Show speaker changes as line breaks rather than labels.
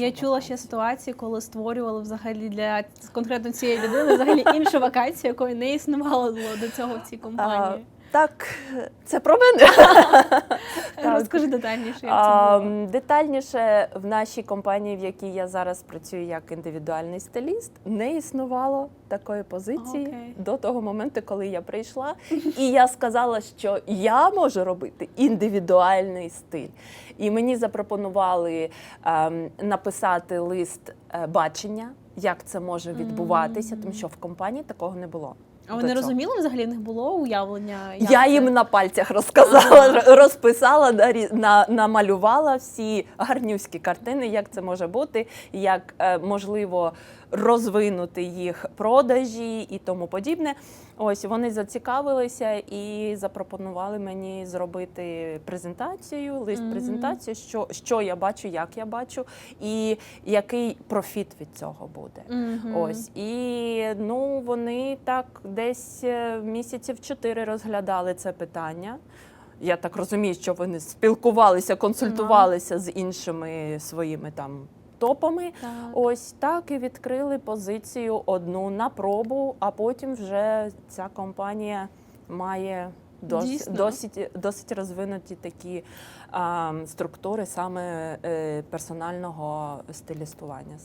Я чула ще ситуації, коли створювали взагалі для конкретно цієї людини взагалі іншу вакансію, якої не існувало до цього в цій компанії.
Так, це про мене.
Розкажи детальніше, як це було.
Детальніше в нашій компанії, в якій я зараз працюю як індивідуальний стиліст, не існувало такої позиції
Окей.
до того моменту, коли я прийшла. І я сказала, що я можу робити індивідуальний стиль. І мені запропонували ем, написати лист е, бачення, як це може відбуватися, тому що в компанії такого не було.
А вони
цього.
розуміли взагалі них було уявлення? як
Я
це?
їм на пальцях розказала, р- розписала, на, намалювала всі гарнюські картини, як це може бути, як е, можливо розвинути їх продажі і тому подібне. Ось вони зацікавилися і запропонували мені зробити презентацію, лист презентацію, що, що я бачу, як я бачу, і який профіт від цього буде. Ось і ну вони так десь е, місяців чотири розглядали це питання. Я так розумію, що вони спілкувалися, консультувалися з іншими своїми там топами.
Так.
Ось так і відкрили позицію одну на пробу, а потім вже ця компанія має досить, досить, досить розвинуті такі а, структури саме е, персонального стилістування.